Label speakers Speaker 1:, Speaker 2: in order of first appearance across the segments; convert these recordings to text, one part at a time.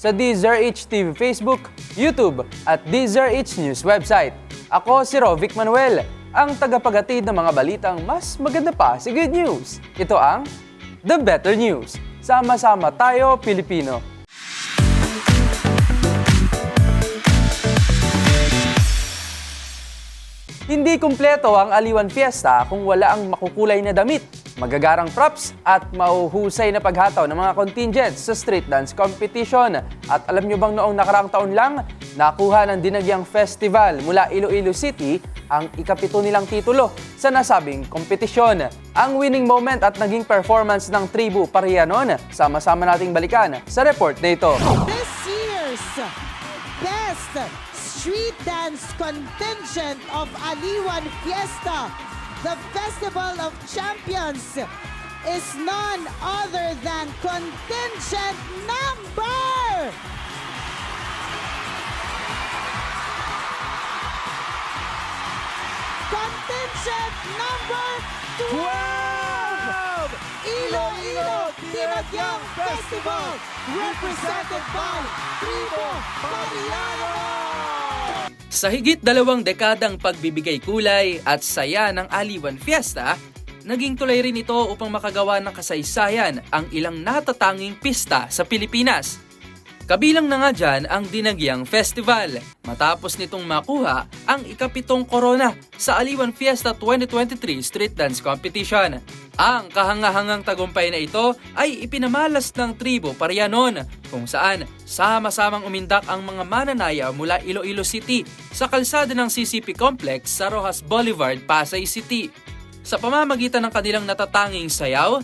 Speaker 1: sa DZRH TV Facebook, YouTube at DZRH News website. Ako si Rovic Manuel, ang tagapagatid ng mga balitang mas maganda pa sa good news. Ito ang The Better News. Sama-sama tayo, Pilipino. Hindi kumpleto ang Aliwan Fiesta kung wala ang makukulay na damit, magagarang props at mahuhusay na paghataw ng mga contingents sa street dance competition. At alam nyo bang noong nakaraang taon lang, nakuha ng Dinagyang Festival mula Iloilo City ang ikapito nilang titulo sa nasabing kompetisyon. Ang winning moment at naging performance ng tribu Parianon, sama-sama nating balikan sa report na ito.
Speaker 2: This year's best street dance contingent of Aliwan Fiesta, the Festival of Champions, is none other than contingent number contingent number 12! Iloilo Tinagyang Festival represented by Tribo Mariano!
Speaker 3: Sa higit dalawang dekadang pagbibigay kulay at saya ng Aliwan Fiesta, naging tulay rin ito upang makagawa ng kasaysayan ang ilang natatanging pista sa Pilipinas. Kabilang na nga dyan ang Dinagyang Festival, matapos nitong makuha ang ikapitong korona sa Aliwan Fiesta 2023 Street Dance Competition. Ang kahangahangang tagumpay na ito ay ipinamalas ng tribo Parianon kung saan sama-samang umindak ang mga mananaya mula Iloilo City sa kalsada ng CCP Complex sa Rojas Boulevard, Pasay City. Sa pamamagitan ng kanilang natatanging sayaw,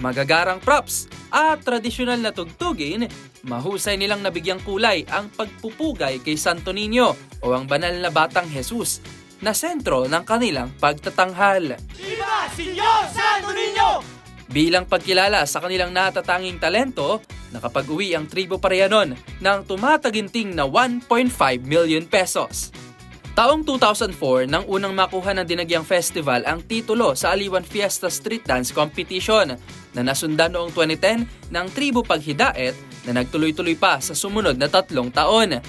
Speaker 3: magagarang props at tradisyonal na tugtugin, mahusay nilang nabigyang kulay ang pagpupugay kay Santo Niño o ang banal na batang Jesus na sentro ng kanilang pagtatanghal. Bilang pagkilala sa kanilang natatanging talento, nakapag-uwi ang tribo Parianon ng tumataginting na 1.5 million pesos. Taong 2004 nang unang makuha ng Dinagyang Festival ang titulo sa Aliwan Fiesta Street Dance Competition na nasundan noong 2010 ng Tribo Paghidaet na nagtuloy-tuloy pa sa sumunod na tatlong taon.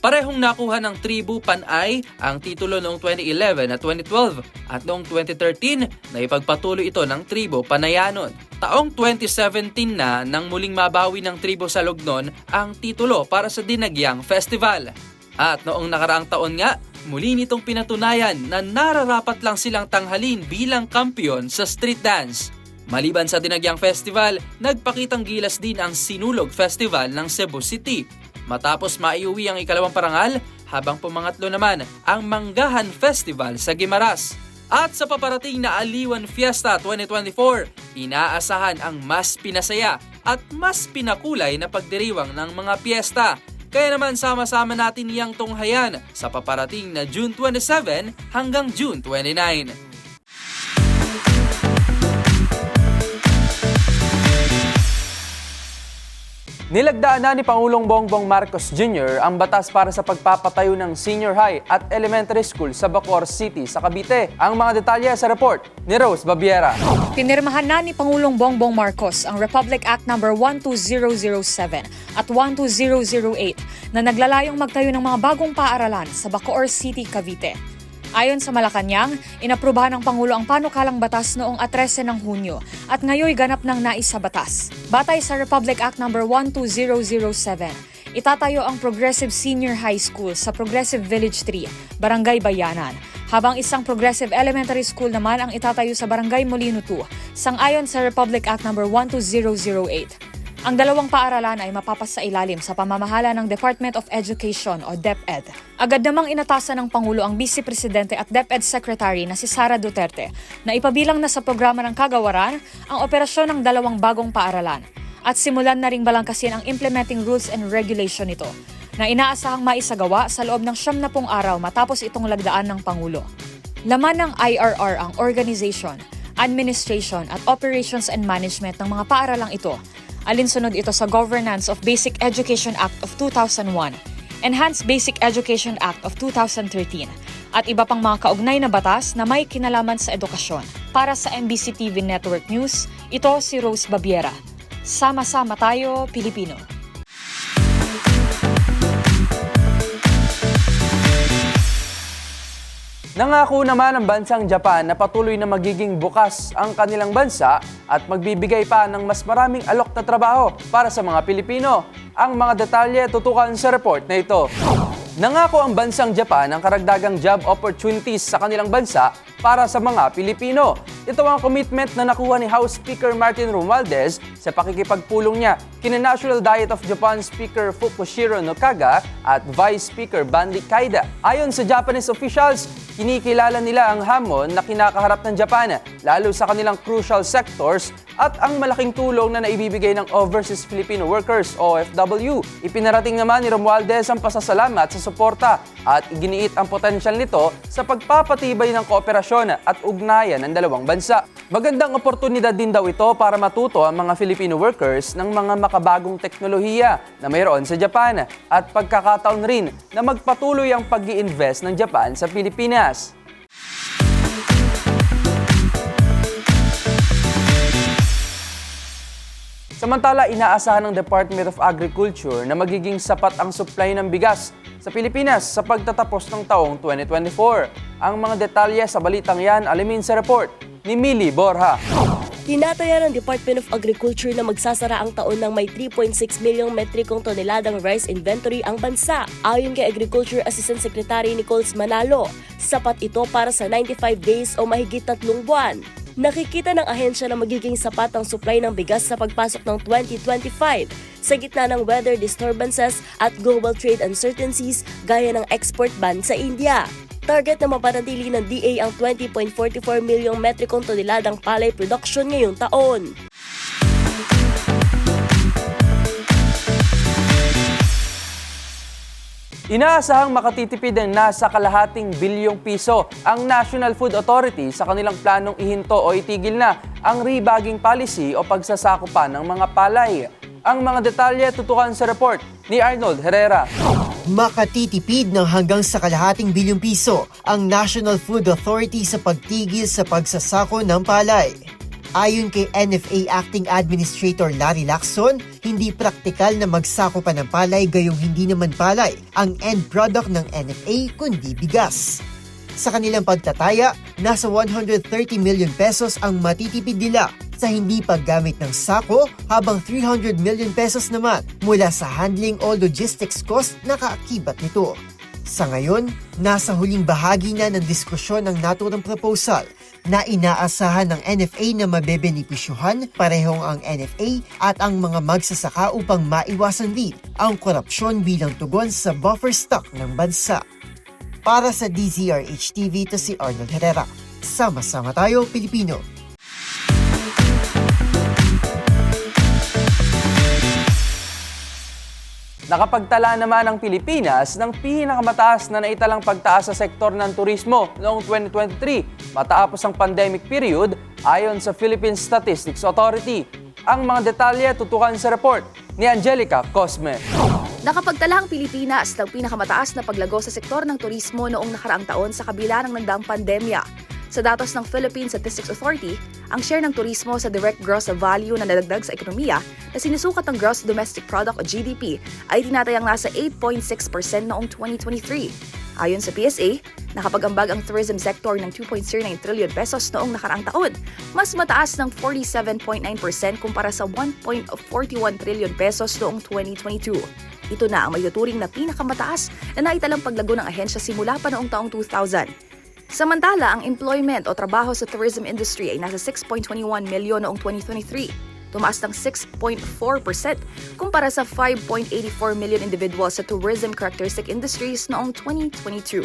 Speaker 3: Parehong nakuha ng Tribu Panay ang titulo noong 2011 at 2012 at noong 2013 na ipagpatuloy ito ng Tribo Panayanon. Taong 2017 na nang muling mabawi ng Tribo Salognon ang titulo para sa Dinagyang Festival. At noong nakaraang taon nga, muli nitong pinatunayan na nararapat lang silang tanghalin bilang kampiyon sa street dance. Maliban sa Dinagyang Festival, nagpakitang gilas din ang Sinulog Festival ng Cebu City. Matapos maiuwi ang ikalawang parangal, habang pumangatlo naman ang Manggahan Festival sa Gimaras. At sa paparating na Aliwan Fiesta 2024, inaasahan ang mas pinasaya at mas pinakulay na pagdiriwang ng mga piyesta. Kaya naman sama-sama natin niyang tunghayan sa paparating na June 27 hanggang June 29.
Speaker 1: Nilagdaan na ni Pangulong Bongbong Marcos Jr. ang batas para sa pagpapatayo ng senior high at elementary school sa Bacoor City sa Cavite. Ang mga detalye sa report ni Rose Babiera.
Speaker 4: Pinirmahan na ni Pangulong Bongbong Marcos ang Republic Act No. 12007 at 12008 na naglalayong magtayo ng mga bagong paaralan sa Bacoor City, Cavite. Ayon sa Malacanang, inaprubahan ng Pangulo ang panukalang batas noong 13 ng Hunyo at ngayoy ganap ng nais sa batas. Batay sa Republic Act No. 12007, itatayo ang Progressive Senior High School sa Progressive Village 3, Barangay Bayanan, habang isang Progressive Elementary School naman ang itatayo sa Barangay Molino 2, sangayon sa Republic Act No. 12008. Ang dalawang paaralan ay mapapasailalim sa pamamahala ng Department of Education o DepEd. Agad namang inatasan ng Pangulo ang Vice Presidente at DepEd Secretary na si Sara Duterte na ipabilang na sa programa ng kagawaran ang operasyon ng dalawang bagong paaralan at simulan na ring balangkasin ang implementing rules and regulation nito na inaasahang maisagawa sa loob ng siyam na pung araw matapos itong lagdaan ng Pangulo. Laman ng IRR ang organization, administration at operations and management ng mga paaralang ito Alinsunod ito sa Governance of Basic Education Act of 2001, Enhanced Basic Education Act of 2013, at iba pang mga kaugnay na batas na may kinalaman sa edukasyon. Para sa MBC TV Network News, ito si Rose Babiera. Sama-sama tayo, Pilipino.
Speaker 3: Nangako naman ang bansang Japan na patuloy na magiging bukas ang kanilang bansa at magbibigay pa ng mas maraming alok na trabaho para sa mga Pilipino. Ang mga detalye tutukan sa report na ito. Nangako ang bansang Japan ng karagdagang job opportunities sa kanilang bansa para sa mga Pilipino. Ito ang commitment na nakuha ni House Speaker Martin Romualdez sa pakikipagpulong niya kina National Diet of Japan Speaker Fukushiro Nokaga at Vice Speaker Bandi Kaida. Ayon sa Japanese officials, kinikilala nila ang hamon na kinakaharap ng Japan, lalo sa kanilang crucial sectors at ang malaking tulong na naibibigay ng Overseas Filipino Workers OFW. Ipinarating naman ni Romualdez ang pasasalamat sa suporta at iginiit ang potensyal nito sa pagpapatibay ng kooperasyon at ugnayan ng dalawang bansa. Magandang oportunidad din daw ito para matuto ang mga Filipino workers ng mga makabagong teknolohiya na mayroon sa Japan at pagkakataon rin na magpatuloy ang pag invest ng Japan sa Pilipinas. Samantala, inaasahan ng Department of Agriculture na magiging sapat ang supply ng bigas sa Pilipinas sa pagtatapos ng taong 2024. Ang mga detalye sa balitang yan alamin sa report ni Millie Borja.
Speaker 5: Tinataya ng Department of Agriculture na magsasara ang taon ng may 3.6 milyong metrikong toneladang rice inventory ang bansa. Ayon kay Agriculture Assistant Secretary Nichols Manalo, sapat ito para sa 95 days o mahigit tatlong buwan. Nakikita ng ahensya na magiging sapat ang supply ng bigas sa pagpasok ng 2025 sa gitna ng weather disturbances at global trade uncertainties gaya ng export ban sa India. Target na mapanatili ng DA ang 20.44 milyong metrikong toneladang palay production ngayong taon.
Speaker 3: Inaasahang makatitipid ng nasa kalahating bilyong piso ang National Food Authority sa kanilang planong ihinto o itigil na ang rebagging policy o pagsasako pa ng mga palay. Ang mga detalye tutukan sa report ni Arnold Herrera.
Speaker 6: Makatitipid ng hanggang sa kalahating bilyong piso ang National Food Authority sa pagtigil sa pagsasako ng palay. Ayon kay NFA Acting Administrator Larry Lacson, hindi praktikal na magsako pa ng palay gayong hindi naman palay ang end product ng NFA kundi bigas. Sa kanilang pagtataya, nasa 130 million pesos ang matitipid nila sa hindi paggamit ng sako habang 300 million pesos naman mula sa handling o logistics cost na kaakibat nito. Sa ngayon, nasa huling bahagi na ng diskusyon ng naturang proposal na inaasahan ng NFA na mabebenepisyuhan parehong ang NFA at ang mga magsasaka upang maiwasan din ang korupsyon bilang tugon sa buffer stock ng bansa. Para sa DZRH TV, to si Arnold Herrera. Sama-sama tayo, Pilipino.
Speaker 3: Nakapagtala naman ang Pilipinas ng pinakamataas na naitalang pagtaas sa sektor ng turismo noong 2023 matapos ang pandemic period ayon sa Philippine Statistics Authority. Ang mga detalye tutukan sa report ni Angelica Cosme.
Speaker 7: Nakapagtala ang Pilipinas ng pinakamataas na paglago sa sektor ng turismo noong nakaraang taon sa kabila ng nagdaang pandemya. Sa datos ng Philippine Statistics Authority, ang share ng turismo sa direct gross value na nadagdag sa ekonomiya na sinusukat ng Gross Domestic Product o GDP ay tinatayang nasa 8.6% noong 2023. Ayon sa PSA, nakapag-ambag ang tourism sector ng 2.09 trillion pesos noong nakaraang taon, mas mataas ng 47.9% kumpara sa 1.41 trillion pesos noong 2022.
Speaker 8: Ito na ang mayuturing na pinakamataas na naitalang paglago ng ahensya simula pa noong taong 2000. Samantala, ang employment o trabaho sa tourism industry ay nasa 6.21 milyon noong 2023 tumaas ng 6.4% kumpara sa 5.84 million individuals sa tourism characteristic industries noong 2022.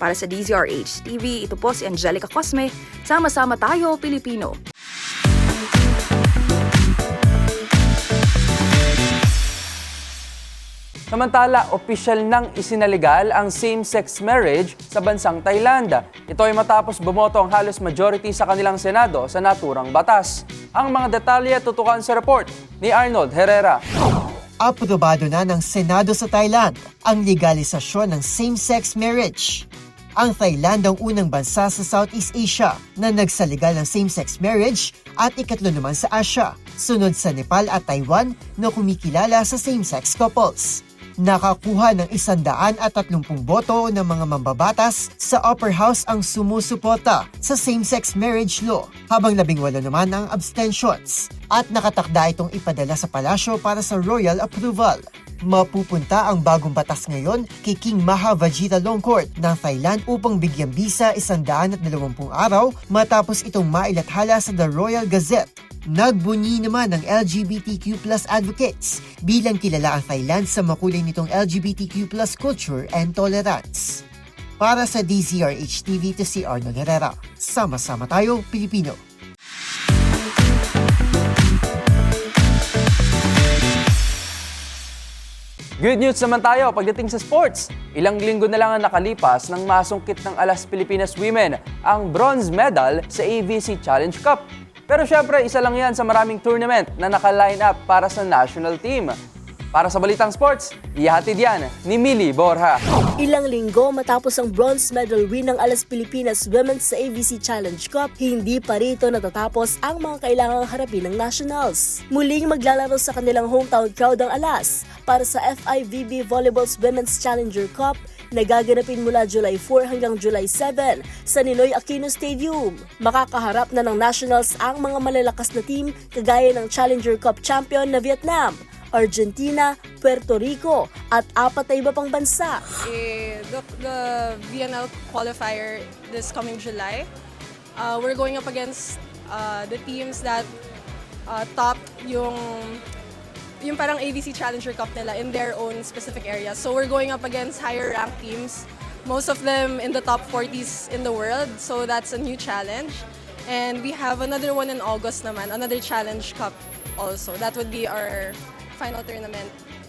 Speaker 8: Para sa DZRH TV, ito po si Angelica Cosme. Sama-sama tayo, Pilipino.
Speaker 3: Samantala, opisyal nang isinaligal ang same-sex marriage sa bansang Thailand. Ito ay matapos bumoto ang halos majority sa kanilang Senado sa naturang batas. Ang mga detalye tutukan sa report ni Arnold Herrera.
Speaker 6: Aprobado na ng Senado sa Thailand ang legalisasyon ng same-sex marriage. Ang Thailand ang unang bansa sa Southeast Asia na nagsaligal ng same-sex marriage at ikatlo naman sa Asia, sunod sa Nepal at Taiwan na kumikilala sa same-sex couples. Nakakuha ng isandaan at tatlumpung boto ng mga mambabatas sa upper house ang sumusuporta sa same-sex marriage law, habang labing walo naman ang abstentions. At nakatakda itong ipadala sa palasyo para sa royal approval. Mapupunta ang bagong batas ngayon kay King Maha Vajiralongkorn ng Thailand upang bigyang bisa isandaan at dalawampung araw matapos itong mailathala sa The Royal Gazette. Nagbunyi naman ng LGBTQ plus advocates bilang kilala ang Thailand sa makulay nitong LGBTQ plus culture and tolerance. Para sa DZRH TV to si Arnold Herrera. Sama-sama tayo, Pilipino.
Speaker 3: Good news naman tayo pagdating sa sports. Ilang linggo na lang ang nakalipas nang masungkit ng Alas Pilipinas Women ang bronze medal sa AVC Challenge Cup. Pero syempre, isa lang yan sa maraming tournament na naka-line up para sa national team. Para sa Balitang Sports, ihatid yan ni Mili Borja.
Speaker 9: Ilang linggo matapos ang bronze medal win ng Alas Pilipinas Women's sa AVC Challenge Cup, hindi pa rito natatapos ang mga kailangang harapin ng nationals. Muling maglalaro sa kanilang hometown crowd ang Alas para sa FIVB Volleyball's Women's Challenger Cup na gaganapin mula July 4 hanggang July 7 sa Ninoy Aquino Stadium. Makakaharap na ng nationals ang mga malalakas na team kagaya ng Challenger Cup champion na Vietnam, Argentina, Puerto Rico at apat na iba pang bansa.
Speaker 10: eh, the, the VNL qualifier this coming July. Uh, we're going up against uh, the teams that uh, top yung yung parang AVC Challenger Cup nila in their own specific areas. So we're going up against higher ranked teams, most of them in the top 40s in the world. So that's a new challenge. And we have another one in August naman, another Challenge Cup also. That would be our final tournament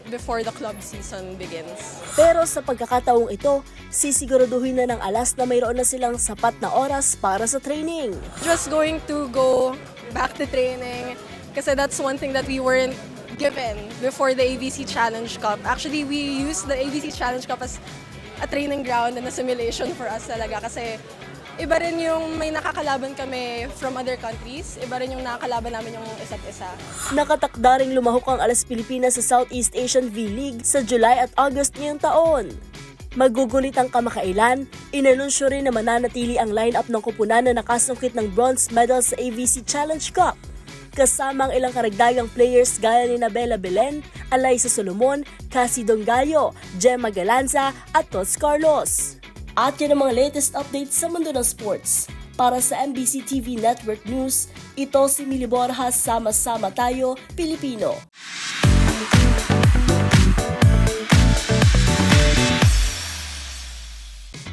Speaker 10: before the club season begins.
Speaker 9: Pero sa pagkakataong ito, sisiguraduhin na ng alas na mayroon na silang sapat na oras para sa training.
Speaker 10: Just going to go back to training kasi that's one thing that we weren't given before the ABC Challenge Cup. Actually, we used the ABC Challenge Cup as a training ground and a simulation for us talaga kasi iba rin yung may nakakalaban kami from other countries, iba rin yung nakakalaban namin yung isa't isa.
Speaker 9: Nakatakda ring lumahok ang Alas Pilipinas sa Southeast Asian V-League sa July at August ngayong taon. Magugulit ang kamakailan, inanunsyo rin na mananatili ang lineup ng kupunan na nakasungkit ng bronze medal sa AVC Challenge Cup. Kasama ang ilang karagdagang players gaya ni Nabela Belen, Alaysa Solomon, Cassie Dongallo, Gemma Galanza at Tots Carlos. At yan ang mga latest updates sa mundo ng sports. Para sa MBC TV Network News, ito si Mili Borjas, sama-sama tayo, Pilipino.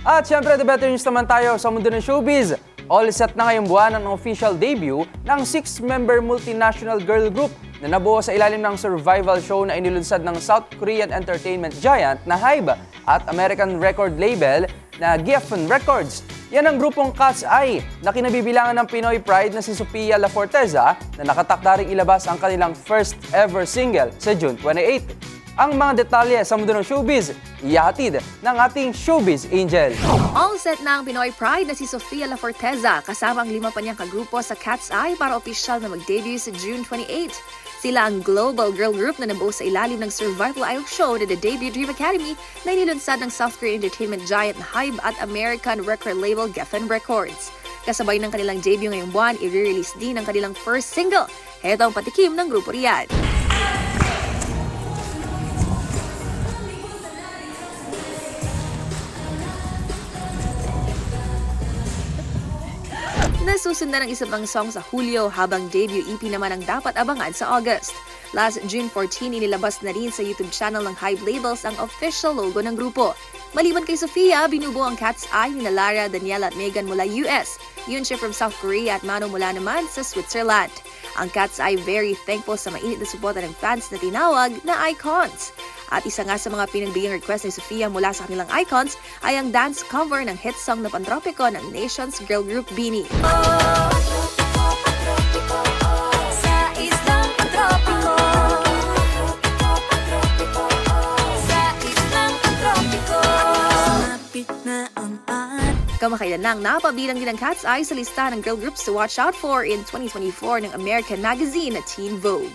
Speaker 3: At syempre, the better news naman tayo sa mundo ng showbiz. All set na ngayong buwan ang official debut ng six-member multinational girl group na nabuo sa ilalim ng survival show na inilunsad ng South Korean entertainment giant na HYBE at American record label na Geffen Records. Yan ang grupong Cat's Eye na kinabibilangan ng Pinoy Pride na si Sophia La Forteza na nakatakda ilabas ang kanilang first ever single sa June 28. Ang mga detalye sa mundo ng showbiz, iyahatid ng ating showbiz angel.
Speaker 8: All set na ang Pinoy Pride na si Sofia La Forteza kasama ang lima pa niyang kagrupo sa Cat's Eye para opisyal na mag-debut sa June 28. Sila ang global girl group na nabuo sa ilalim ng survival idol show na The Debut Dream Academy na inilunsad ng South Korean entertainment giant na HYBE at American record label Geffen Records. Kasabay ng kanilang debut ngayong buwan, i-release din ang kanilang first single. Heto ang patikim ng grupo riyan. Nasusundan ng isa pang song sa Hulyo habang debut EP naman ang dapat abangan sa August. Last June 14, inilabas na rin sa YouTube channel ng Hive Labels ang official logo ng grupo. Maliban kay Sofia, binubuo ang Cat's Eye ni Lara, Daniela at Megan mula US. Yun siya from South Korea at Mano mula naman sa Switzerland. Ang Cat's Eye very thankful sa mainit na suporta ng fans na tinawag na icons. At isa nga sa mga pinagbigyan request ni Sofia mula sa kanilang icons ay ang dance cover ng hit song na pantropiko ng Nation's girl group
Speaker 11: ang araw
Speaker 8: Kamakailan lang napabilang din ang Cat's Eye sa lista ng girl groups to watch out for in 2024 ng American magazine na Teen Vogue.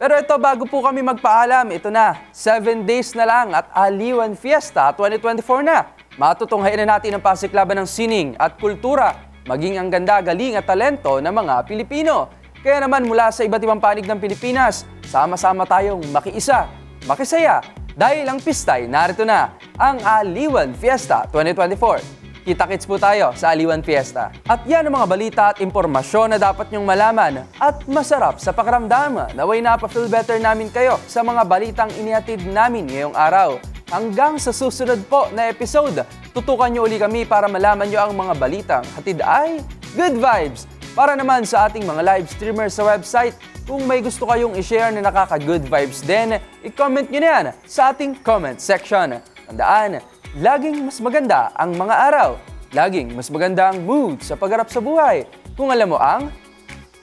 Speaker 3: Pero ito, bago po kami magpaalam, ito na, 7 days na lang at Aliwan Fiesta 2024 na. Matutunghayan na natin ang pasiklaban ng sining at kultura, maging ang ganda, galing at talento ng mga Pilipino. Kaya naman mula sa iba't ibang panig ng Pilipinas, sama-sama tayong makiisa, makisaya, dahil ang pistay narito na, ang Aliwan Fiesta 2024. Kita-kits po tayo sa Aliwan Fiesta. At yan ang mga balita at impormasyon na dapat nyong malaman at masarap sa pakiramdam. Naway napafeel better namin kayo sa mga balitang inihatid namin ngayong araw. Hanggang sa susunod po na episode, tutukan nyo uli kami para malaman nyo ang mga balitang hatid ay good vibes. Para naman sa ating mga live streamers sa website, kung may gusto kayong i-share na nakaka-good vibes din, i-comment nyo na yan sa ating comment section. Tandaan, laging mas maganda ang mga araw. Laging mas maganda ang mood sa pagharap sa buhay. Kung alam mo ang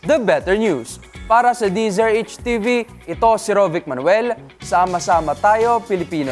Speaker 3: The Better News. Para sa Deezer HTV, ito si Rovic Manuel. Sama-sama tayo, Pilipino.